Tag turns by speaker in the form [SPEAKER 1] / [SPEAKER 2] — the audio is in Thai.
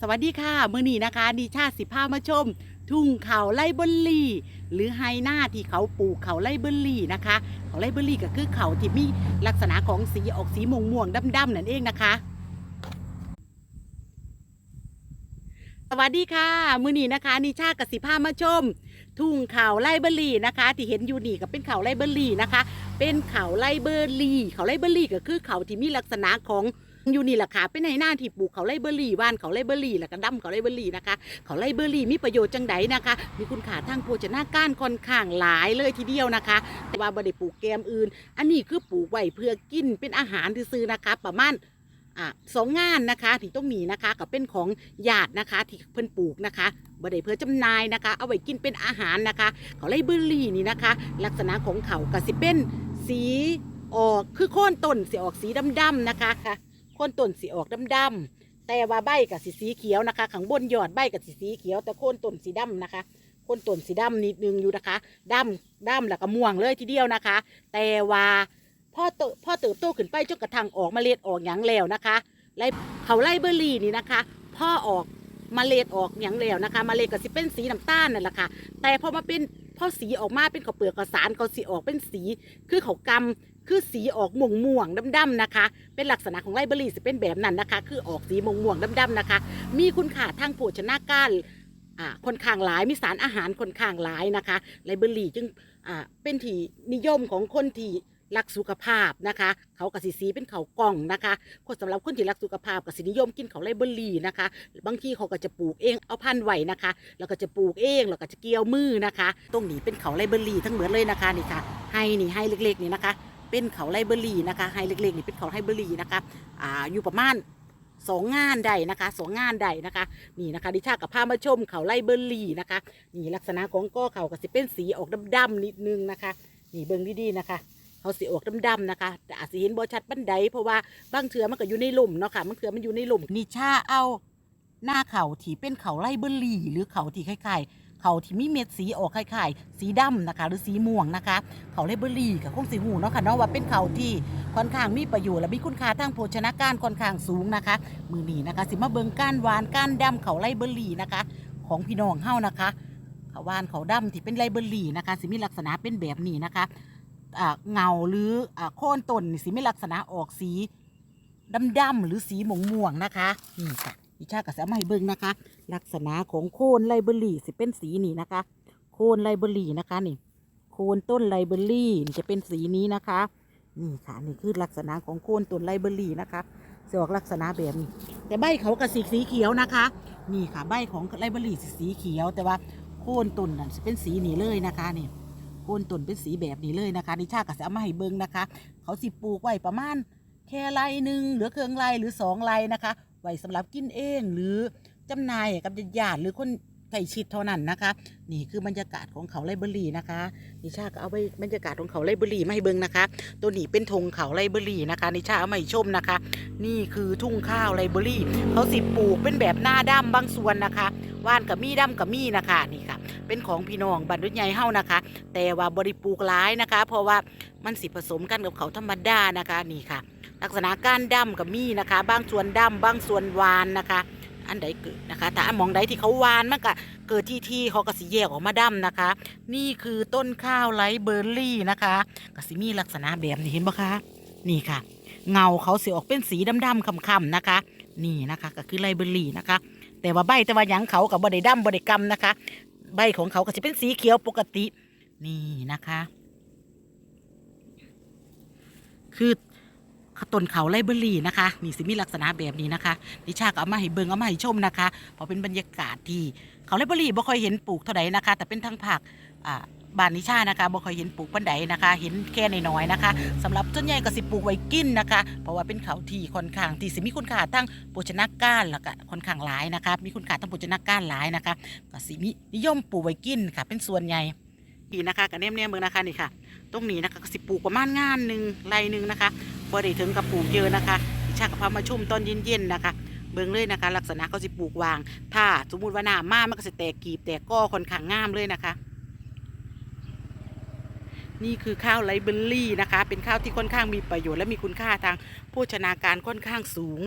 [SPEAKER 1] สวัสดีค่ะมื้อนี้นะคะ ดิชาสิพามาชม ทุ่งเขาไล่เบอร์รี่ หรือไฮหน้าที่เขาปลูกเขาไล่เบอร์รี่นะคะ เขาไล่เบอร์รี่ก็คือเขาที่มีลักษณะของสีออกสีม่วงม่วงดำๆนั่นเองนะคะ สวัสดีค่ะมื้อนี้นะคะนิชากับสิพามาชม ทุ่งเขาไล่เบอร์รี่นะคะ ที่เห็นอยู่นี่ก็เป็นเขาไล่เบอร์รี่นะคะ เป็นเขาไล่เบอร์รี่เขาไล่เบอร์รี่ก็คือเขาที่มีลักษณะของ อยู่นี่แหละค่ะเป็นในหน้าที่ปลูกเขาไล่เบอร์รี่ว่านเขาไล่เบอร์รี่แล้วก็ดำเขาไล่เบอร์รี่นะคะ เขาไล่เบอร์รี่มีประโยชน์จังไดนะคะ มีคุณค่าทางโภชนาการค่อนข้างหลายเลยทีเดียวนะคะ แต่ว่าบ่ได้ปลูกแกมอื่น อันนี้คือปลูกไว้เพื่อกินเป็นอาหารซื้อนะคะ ประมาณอ่าสองงานนะคะที่ต้องมีนะคะก็เป็นของญาตินะคะที่เพิ่นปลูกนะคะบ่ได้เพื่อจำหน่ายนะคะ เอาไว้กินเป็นอาหารนะคะ เขาไล่เบอร์รี่นี่นะคะ ลักษณะของเขาก็สิเป็นสีออกคือโค่นต้นสีออกสีดำๆนะคะ คนต้นสีออกดำๆแต่ว่าใบกับสีสีเขียวนะคะข้างบนยอดใบกับสีสีเขียว แต่โคนต้นสีดำนะคะโคนต้นสีดำนิดนึงอยู่นะคะดำดำแล้วก็ม่วงเลยทีเดียวนะคะ แต่ว่าพ่อโตพ่อเติบโตขึ้นไปจนกระทั่งออกมเมล็ดออกหยังแล้วนะคะไล่เขาไล่เบอร์รี่นี่นะคะ พ่อออกมเมล็ดออกหยังแล้วนะคะมเมล็ดก็สิเป็นสีน้ำตาลนั่นแหละค่ะแต่พอมาเป็น พอสีออกมาเป็นข้าวเปลือกข้าวสารเขาสีออกเป็นสีคือเขากำคือสีออกม่วงม่วงดำๆนะคะ เป็นลักษณะของไลเบอรี่จะเป็นแบบนั้นนะคะ คือออกสีม่วงม่วงดำๆนะคะ มีคุณค่าทางโภชนาการอ่าค่อนข้างหลายมีสารอาหารค่อนข้างหลายนะคะไลเบอรี่จึงอ่าเป็นที่นิยมของคนที่ รักสุขภาพนะคะ เขากสิสีเป็นเขากล่องนะคะคนสำหรับคนที่รักสุขภาพกสินิยมกินเขาไลเบอรี่นะคะ บางทีเขาก็จะปลูกเองเอาพันธุ์ไว้นะคะ แล้วก็จะปลูกเองแล้วก็จะเกี่ยวมือนะคะ ตรงนี้เป็นเขาไลเบอรี่ทั้งหมดเลยนะคะนี่ค่ะ ให้นี่ให้เล็กๆนี่นะคะ เป็นเขาไลเบอรี่นะคะให้เล็กๆนี่เป็นเขาไลเบอรี่นะคะอ่าอยู่ประมาณสองงานใดนะคะสองงานใดนะคะ นี่นะคะ ดิชากับพามาชมเขาไลเบอรี่นะคะ นี่ลักษณะของก้อเขาก็สิเป็นสีออกดำๆนิดนึงนะคะ นี่เบิ่งดีๆนะคะ เขาสีออกดำๆนะคะแต่อาจจะเห็นบ่ชัดปันใดเพราะว่าบางเถือมันก็อยู่ในหลุมเนาะค่ะบางเถือมันอยู่ในหลุมนิชาเอาหน้าเขาที่เป็นเขาไล่เบอร์รี่หรือเขาที่คล้ายๆเขาที่มีเม็ดสีออกคล้ายๆ สีดำนะคะ หรือสีม่วงนะคะ เขาไล่เบอร์รี่กับคงสีหูเนาะค่ะเนาะว่าเป็นเขาที่ค่อนข้างมีประโยชน์และมีคุณค่าทางโภชนาการค่อนข้างสูงนะคะ มือนี้นะคะ สิมาเบิงก้านหวานก้านดำเขาไล่เบอร์รี่นะคะ ของพี่น้องเฮานะคะเขาหวานเขาดำที่เป็นไล่เบอร์รี่นะคะสิมีลักษณะเป็นแบบนี้นะคะ เงาหรืออโค่นต้นนี่สิมีลักษณะออกสีดำๆหรือสีม่วงนะคะนี่ค่ะดิชาก็จะเอามาให้เบิ่งนะคะ ลักษณะของโคนไลเบอรี่สิเป็นสีนี้นะคะ โคนไลเบอรี่นะคะนี่ โคนต้นไลเบอรี่นี่จะเป็นสีนี้นะคะ นี่ค่ะนี่คือลักษณะของโคนต้นไลเบอรี่นะคะจะออกลักษณะแบบนี้ แต่ใบเขากับสีสีเขียวนะคะ นี่ค่ะใบของไลเบอรี่สีเขียว แต่ว่าโคนต้นนั่นเป็นสีนี้เลยนะคะนี่ โคนต้นเป็นสีแบบนี้เลยนะคะดิชาก็จะเอามาให้เบิ่งนะคะ เขาสิปลูกไว้ประมาณแค่ไรหนึ่งหรือเครื่องไรหรือสองไรนะคะ ไว้สำหรับกินเองหรือจำหน่ายกับญาติๆหรือคนใกล้ชิดเท่านั้นนะคะ นี่คือบรรยากาศของเขาไลเบอรี่นะคะ นิชาก็เอาไปบรรยากาศของเขาไลเบอรี่มาให้เบิ่งนะคะ ตัวนี้เป็นธงเขาไลเบอรี่นะคะ นิชาเอามาให้ชมนะคะ นี่คือทุ่งข้าวไลเบอรี่เขาสิปลูกเป็นแบบหน้าดำบางส่วนนะคะ ว่านกับมีดำกับมีนะคะนี่ค่ะ เป็นของพี่น้องบรรดุใหญ่เฮานะคะ แต่ว่าบริปลูกหลายนะคะ เพราะว่ามันสิผสมกันกับเขาธรรมดานะคะนี่ค่ะ ลักษณะก้านดำกับมีนะคะ บางส่วนดำบางส่วนหวานนะคะอันใดเกิดนะคะแต่อันมองใดที่เขาวานมันก็เกิดที่ที่เขาก็สิแยกออกมาดำนะคะ นี่คือต้นข้าวไรเบอร์รี่นะคะก็สิมีลักษณะแบบนี้เห็นปะคะนี่ค่ะ เงาเขาสิออกเป็นสีดำๆค่ำๆนะคะ นี่นะคะก็คือไรเบอร์รี่นะคะ แต่ว่าใบแต่ว่าหยังเขากับบริดำบริกรรมนะคะ ใบของเขาก็จะเป็นสีเขียวปกติ นี่นะคะ คือต้นเขาไลเบอรี่นะคะ นี่สิมีลักษณะแบบนี้นะคะ ดิชาก็เอามาให้เบิงเอามาให้ชมนะคะ เพราะเป็นบรรยากาศที่เขาไลเบอรี่บ่ค่อยเห็นปลูกเท่าไหร่นะคะ แต่เป็นทางภาคอ่า บ้านนิชานะคะบ่เคยเห็นปลูกปันใดนะคะ เห็นแค่น้อยๆนะคะสำหรับส่วนใหญ่ก็สิปลูกไว้กินนะคะ เพราะว่าเป็นเขาที่ค่อนข้างที่สิมีคุณค่าทางโภชนาการแล้วก็ค่อนข้างหลายนะคะ มีคุณค่าทางโภชนาการหลายนะคะก็สิมีนิยมปลูกไว้กินค่ะ เป็นส่วนใหญ่นี่นะคะกับเนียมเนี่ยเบิ่งนะคะนี่ค่ะ ตรงนี้นะคะก็สิปลูกประมาณงานหนึ่งไรหนึ่งนะคะบ่ได้ถึงกับปลูกเยอะนะคะดิชากับพามาชุ่มตอนเย็นๆนะคะเบิ่งเลยนะคะ ลักษณะเขาสิปลูกวาง ถ้าสมมุติว่าหน้ามามันก็สิแตกกีบแตกก้อค่อนข้างงามเลยนะคะ นี่คือข้าวไลเบอร์รี่นะคะ เป็นข้าวที่ค่อนข้างมีประโยชน์และมีคุณค่าทางโภชนาการค่อนข้างสูง